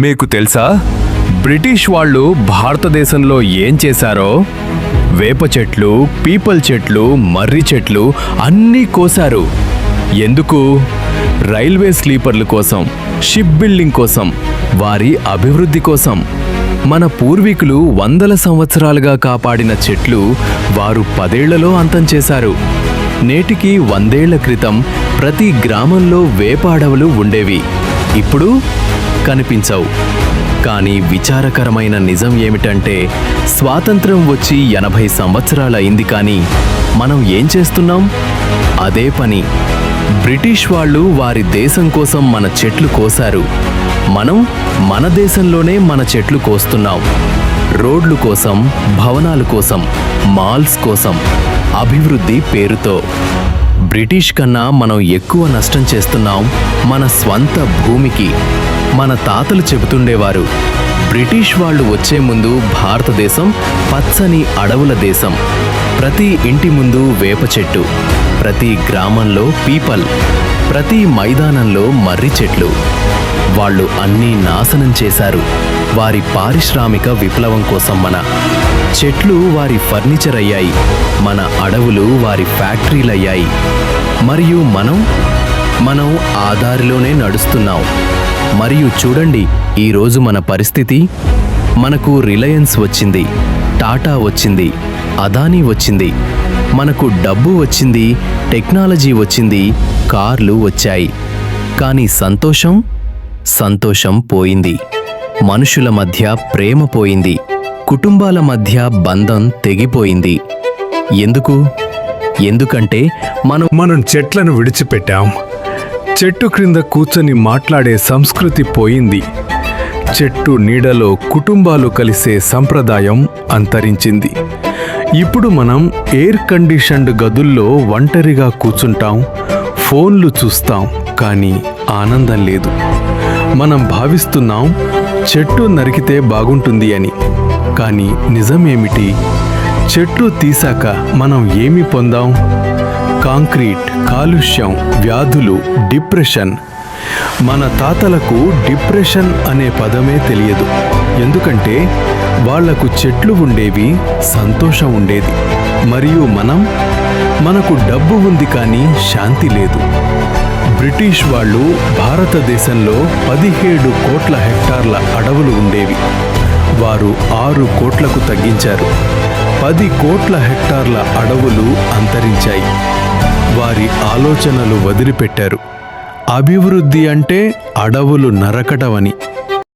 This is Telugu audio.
మీకు తెలుసా? బ్రిటిష్ వాళ్ళు భారతదేశంలో ఏం చేశారో? వేప చెట్లు పీపల్ చెట్లు మర్రి చెట్లు అన్నీ కోసారు ఎందుకు? రైల్వే స్లీపర్ల కోసం షిప్ బిల్డింగ్ కోసం వారి అభివృద్ధి కోసం. మన పూర్వీకులు వందల సంవత్సరాలుగా కాపాడిన చెట్లు వారు పదేళ్ళలో అంతం చేశారు. నేటికి వందేళ్ళ క్రితం ప్రతి గ్రామంలో వేప అడవులు ఉండేవి. ఇప్పుడు కనిపించవు. కానీ విచారకరమైన నిజం ఏమిటంటే స్వాతంత్రం వచ్చి ఎనభై సంవత్సరాలైంది కానీ మనం ఏం చేస్తున్నాం? అదే పని. బ్రిటిష్ వాళ్ళు వారి దేశం కోసం మన చెట్లు కోశారు. మనం మన దేశంలోనే మన చెట్లు కోస్తున్నాం. రోడ్లు కోసం భవనాల కోసం మాల్స్ కోసం అభివృద్ధి పేరుతో. బ్రిటిష్ కన్నా మనం ఎక్కువ నష్టం చేస్తున్నాం మన స్వంత భూమికి. మన తాతలు చెబుతుండేవారు. బ్రిటిష్ వాళ్ళు వచ్చే ముందు భారతదేశం పచ్చని అడవుల దేశం. ప్రతి ఇంటి ముందు వేప చెట్టు ప్రతి గ్రామంలో పీపల్ ప్రతి మైదానంలో మర్రి చెట్లు. వాళ్ళు అన్నీ నాశనం చేశారు. వారి పారిశ్రామిక విప్లవం కోసం మన చెట్లు వారి ఫర్నిచర్ అయ్యాయి. మన అడవులు వారి ఫ్యాక్టరీలయ్యాయి. మరియు మనం మనం ఆ దారిలోనే నడుస్తున్నాం. మరియు చూడండి ఈరోజు మన పరిస్థితి? మనకు రిలయన్స్ వచ్చింది టాటా వచ్చింది అదానీ వచ్చింది మనకు డబ్బు వచ్చింది టెక్నాలజీ వచ్చింది కార్లు వచ్చాయి. కానీ సంతోషం? సంతోషం పోయింది. మనుషుల మధ్య ప్రేమ పోయింది. కుటుంబాల మధ్య బంధం తెగిపోయింది. ఎందుకు? ఎందుకంటే మనం మనం చెట్లను విడిచిపెట్టాం. చెట్టు క్రింద కూర్చొని మాట్లాడే సంస్కృతి పోయింది. చెట్టు నీడలో కుటుంబాలు కలిసే సంప్రదాయం అంతరించింది. ఇప్పుడు మనం ఎయిర్ కండిషన్డ్ గదుల్లో ఒంటరిగా కూర్చుంటాం ఫోన్లు చూస్తాం కానీ ఆనందం లేదు. మనం భావిస్తున్నాం చెట్టు నరికితే బాగుంటుంది అని. కానీ నిజమేమిటి? చెట్లు తీసాక మనం ఏమి పొందాం? కాంక్రీట్ కాలుష్యం వ్యాధులు డిప్రెషన్. మన తాతలకు డిప్రెషన్ అనే పదమే తెలియదు. ఎందుకంటే వాళ్ళకు చెట్లు ఉండేవి సంతోషం ఉండేది. మరియు మనం మనకు డబ్బు ఉంది కానీ శాంతి లేదు. బ్రిటిష్ వాళ్ళు భారతదేశంలో పదిహేడు కోట్ల హెక్టార్ల అడవులు ఉండేవి. వారు ఆరు కోట్లకు తగ్గించారు. పది కోట్ల హెక్టార్ల అడవులు అంతరించాయి. వారి ఆలోచనలు వదిలిపెట్టారు. అభివృద్ధి అంటే అడవులు నరకటమని.